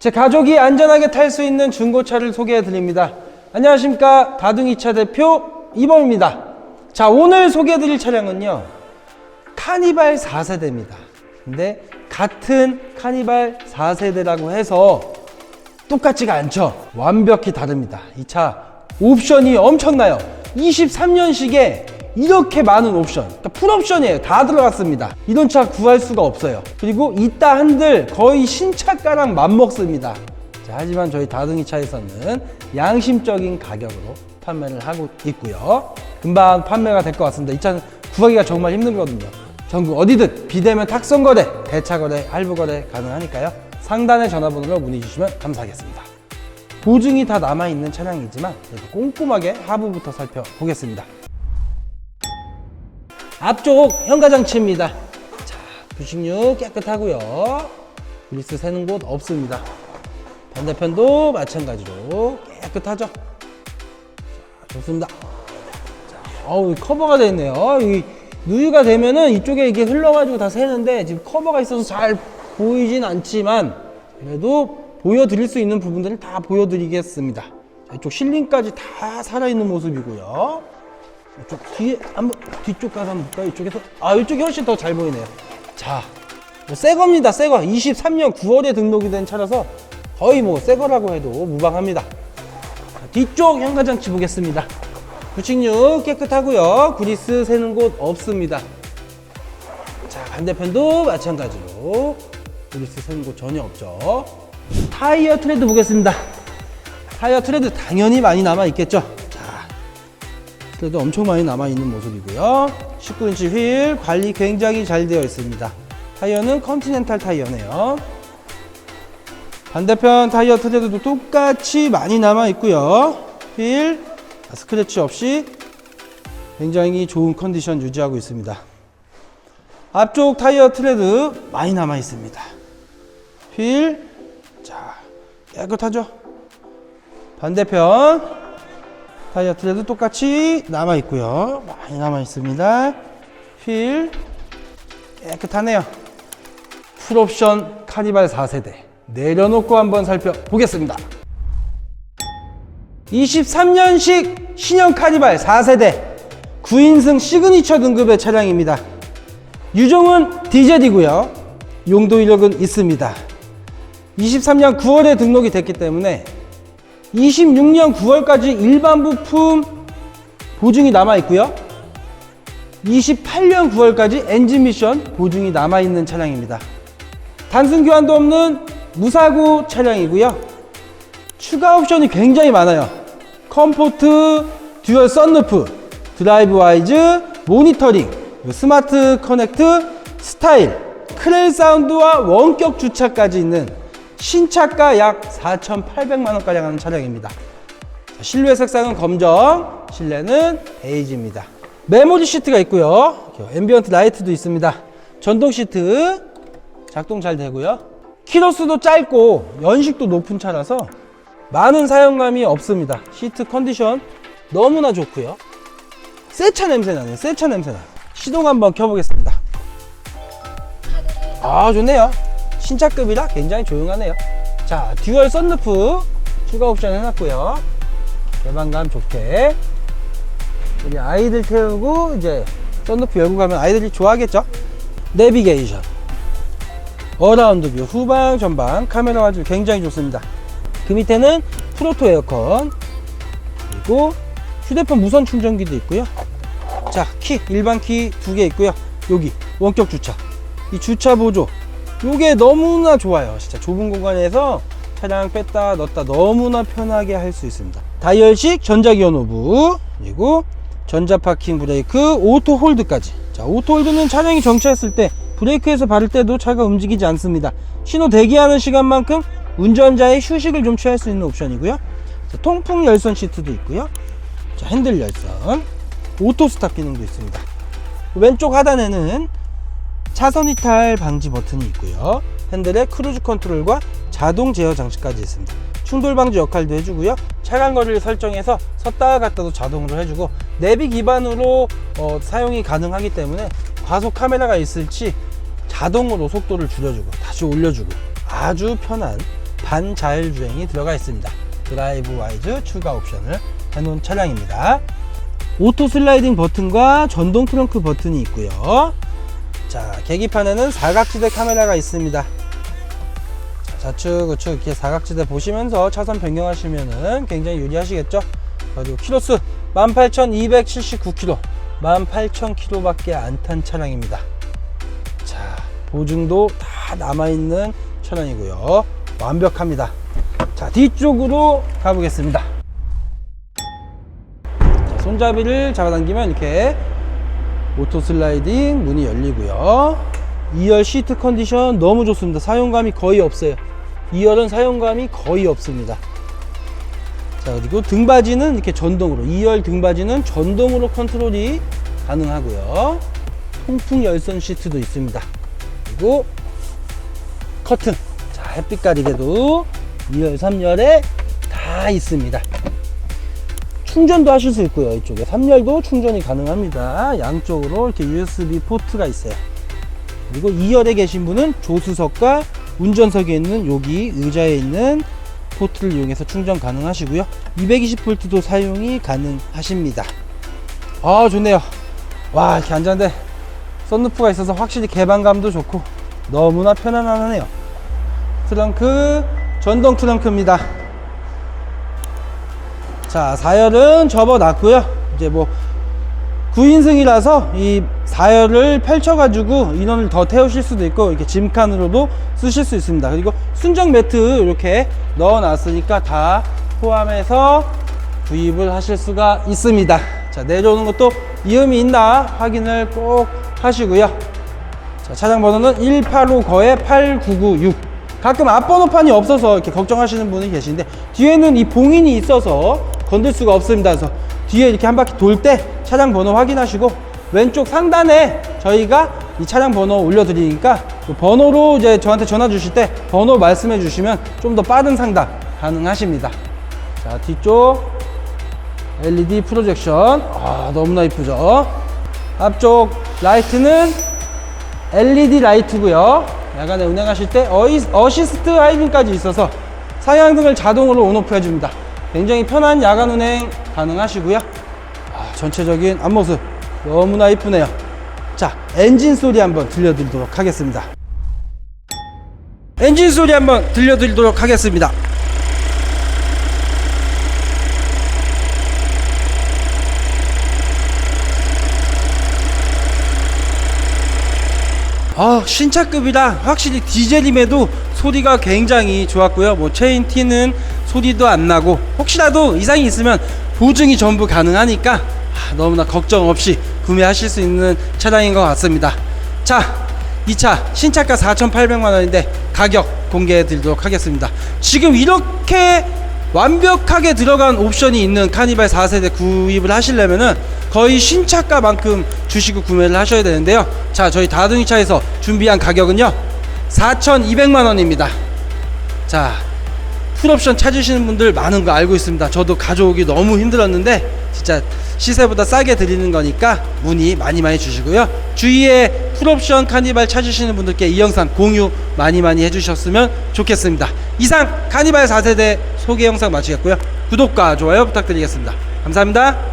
제 가족이 안전하게 탈 수 있는 중고차를 소개해 드립니다. 안녕하십니까. 다둥이차 대표 이범입니다. 자, 오늘 소개해 드릴 차량은요. 카니발 4세대입니다. 근데 같은 카니발 4세대라고 해서 똑같지가 않죠. 완벽히 다릅니다. 이 차 옵션이 엄청나요. 23년식에 이렇게 많은 옵션, 그러니까 풀옵션이에요. 다 들어갔습니다. 이런 차 구할 수가 없어요. 그리고 이따 한들 거의 신차가랑 맞먹습니다. 자, 하지만 저희 다둥이 차에서는 양심적인 가격으로 판매를 하고 있고요. 금방 판매가 될 것 같습니다. 이 차는 구하기가 정말 힘들거든요. 전국 어디든 비대면 탁송거래, 대차 거래, 할부 거래 가능하니까요. 상단의 전화번호로 문의 주시면 감사하겠습니다. 보증이 다 남아있는 차량이지만 꼼꼼하게 하부부터 살펴보겠습니다. 앞쪽 현가장치입니다. 자, 부식류 깨끗하고요. 그리스 새는 곳 없습니다. 반대편도 마찬가지로 깨끗하죠. 자, 좋습니다. 자, 어우, 커버가 있네요. 이 누유가 되면은 이쪽에 이게 흘러가지고 다 새는데 지금 커버가 있어서 잘 보이진 않지만 그래도 보여드릴 수 있는 부분들을 다 보여드리겠습니다. 자, 이쪽 실링까지 다 살아있는 모습이고요. 이쪽 뒤에 한번 뒤쪽 가서 한번 볼까요? 이쪽에서 아 이쪽이 훨씬 더 잘 보이네요. 자, 뭐새 겁니다. 새 거. 23년 9월에 등록이 된 차라서 거의 뭐 새 거라고 해도 무방합니다. 자, 뒤쪽 현가장치 보겠습니다. 부식류 깨끗하고요. 구리스 새는 곳 없습니다. 자, 반대편도 마찬가지로 구리스 새는 곳 전혀 없죠. 타이어 트레드 보겠습니다. 타이어 트레드 당연히 많이 남아 있겠죠. 자, 그래도 엄청 많이 남아있는 모습이고요. 19인치 휠 관리 굉장히 잘 되어 있습니다. 타이어는 컨티넨탈 타이어네요. 반대편 타이어 트레드도 똑같이 많이 남아있고요. 휠 스크래치 없이 굉장히 좋은 컨디션 유지하고 있습니다. 앞쪽 타이어 트레드 많이 남아있습니다. 휠, 자, 깨끗하죠? 반대편 타이어 트레도 똑같이 남아 있고요. 많이 남아 있습니다. 휠 깨끗하네요. 풀옵션 카니발 4세대 내려놓고 한번 살펴보겠습니다. 23년식 신형 카니발 4세대 9인승 시그니처 등급의 차량입니다. 유종은 디젤이고요. 용도 이력은 있습니다. 23년 9월에 등록이 됐기 때문에 26년 9월까지 일반 부품 보증이 남아 있고요. 28년 9월까지 엔진 미션 보증이 남아 있는 차량입니다. 단순 교환도 없는 무사고 차량이고요. 추가 옵션이 굉장히 많아요. 컴포트, 듀얼 썬루프, 드라이브 와이즈, 모니터링, 스마트 커넥트, 스타일, 크렐 사운드와 원격 주차까지 있는 신차가 약 4,800만 원가량 하는 차량입니다. 자, 실내 색상은 검정, 실내는 베이지입니다. 메모리 시트가 있고요. 앰비언트 라이트도 있습니다. 전동 시트 작동 잘 되고요. 키로수도 짧고 연식도 높은 차라서 많은 사용감이 없습니다. 시트 컨디션 너무나 좋고요. 새차 냄새 나네요. 새차 냄새 나. 시동 한번 켜보겠습니다. 아 좋네요. 신차급이라 굉장히 조용하네요. 자, 듀얼 썬루프 추가 옵션 해놨고요. 개방감 좋게. 우리 아이들 태우고 이제 썬루프 열고 가면 아이들이 좋아하겠죠? 내비게이션. 어라운드 뷰 후방 전방 카메라 화질 굉장히 좋습니다. 그 밑에는 프로토 에어컨 그리고 휴대폰 무선 충전기도 있고요. 자, 키 일반 키 두 개 있고요. 여기 원격 주차. 이 주차 보조 요게 너무나 좋아요. 진짜 좁은 공간에서 차량 뺐다 넣었다 너무나 편하게 할 수 있습니다. 다이얼식 전자기어 노브 그리고 전자 파킹 브레이크 오토 홀드까지. 자, 오토 홀드는 차량이 정차했을 때 브레이크에서 밟을 때도 차가 움직이지 않습니다. 신호 대기하는 시간만큼 운전자의 휴식을 좀 취할 수 있는 옵션이고요. 자, 통풍 열선 시트도 있고요. 자, 핸들 열선, 오토 스탑 기능도 있습니다. 왼쪽 하단에는 차선 이탈 방지 버튼이 있고요. 핸들에 크루즈 컨트롤과 자동 제어 장치까지 있습니다. 충돌 방지 역할도 해주고요. 차량 거리를 설정해서 섰다 갔다도 자동으로 해주고 내비 기반으로 어, 사용이 가능하기 때문에 과속 카메라가 있을지 자동으로 속도를 줄여주고 다시 올려주고 아주 편한 반자율 주행이 들어가 있습니다. 드라이브 와이즈 추가 옵션을 해놓은 차량입니다. 오토 슬라이딩 버튼과 전동 트렁크 버튼이 있고요. 자, 계기판에는 사각지대 카메라가 있습니다. 자, 좌측, 우측 이렇게 사각지대 보시면서 차선 변경하시면은 굉장히 유리하시겠죠? 그리고 키로수 18,279km, 18,000km밖에 안 탄 차량입니다. 자, 보증도 다 남아있는 차량이고요. 완벽합니다. 자, 뒤쪽으로 가보겠습니다. 자, 손잡이를 잡아당기면 이렇게 오토 슬라이딩 문이 열리고요. 2열 시트 컨디션 너무 좋습니다. 사용감이 거의 없어요. 2열은 사용감이 거의 없습니다. 자, 그리고 등받이는 이렇게 전동으로, 2열 등받이는 전동으로 컨트롤이 가능하고요. 통풍 열선 시트도 있습니다. 그리고 커튼. 자, 햇빛 가리개도 2열, 3열에 다 있습니다. 충전도 하실 수 있고요. 이쪽에 3열도 충전이 가능합니다. 양쪽으로 이렇게 USB 포트가 있어요. 그리고 2열에 계신 분은 조수석과 운전석에 있는 여기 의자에 있는 포트를 이용해서 충전 가능하시고요. 220V도 사용이 가능하십니다. 아, 좋네요. 와, 이렇게 앉았는데 썬루프가 있어서 확실히 개방감도 좋고 너무나 편안하네요. 트렁크, 전동 트렁크입니다. 자, 4열은 접어놨고요. 이제 뭐 9인승이라서 이 4열을 펼쳐가지고 인원을 더 태우실 수도 있고 이렇게 짐칸으로도 쓰실 수 있습니다. 그리고 순정 매트 이렇게 넣어놨으니까 다 포함해서 구입을 하실 수가 있습니다. 자, 내려오는 것도 이음이 있나 확인을 꼭 하시고요. 자, 차량 번호는 185거에 8996. 가끔 앞번호판이 없어서 이렇게 걱정하시는 분이 계신데 뒤에는 이 봉인이 있어서 건들 수가 없습니다. 그래서 뒤에 이렇게 한 바퀴 돌 때 차량 번호 확인하시고 왼쪽 상단에 저희가 이 차량 번호 올려드리니까 그 번호로 이제 저한테 전화 주실 때 번호 말씀해 주시면 좀 더 빠른 상담 가능하십니다. 자 뒤쪽 LED 프로젝션 아 너무나 이쁘죠 앞쪽 라이트는 LED 라이트고요 야간에 운행하실 때 어시스트 하이빙까지 있어서 사양등을 자동으로 온오프 해줍니다 굉장히 편한 야간 운행 가능하시고요. 아, 전체적인 앞모습 너무나 이쁘네요. 자 엔진 소리 한번 들려드리도록 하겠습니다. 엔진 소리 한번 들려드리도록 하겠습니다. 아 신차급이라 확실히 디젤임에도 소리가 굉장히 좋았고요. 뭐 체인 티는 소리도 안 나고 혹시라도 이상이 있으면 보증이 전부 가능하니까 아, 너무나 걱정 없이 구매하실 수 있는 차량인 것 같습니다 자 이 차 신차가 4,800만 원인데 가격 공개해 드리도록 하겠습니다 지금 이렇게 완벽하게 들어간 옵션이 있는 카니발 4세대 구입을 하시려면은 거의 신차가만큼 주시고 구매를 하셔야 되는데요. 자, 저희 다둥이 차에서 준비한 가격은요. 4,200만 원입니다. 자, 풀옵션 찾으시는 분들 많은 거 알고 있습니다. 저도 가져오기 너무 힘들었는데 진짜 시세보다 싸게 드리는 거니까 문의 많이 많이 주시고요. 주위에 풀옵션 카니발 찾으시는 분들께 이 영상 공유 많이 많이 해주셨으면 좋겠습니다. 이상 카니발 4세대 소개 영상 마치겠고요. 구독과 좋아요 부탁드리겠습니다. 감사합니다.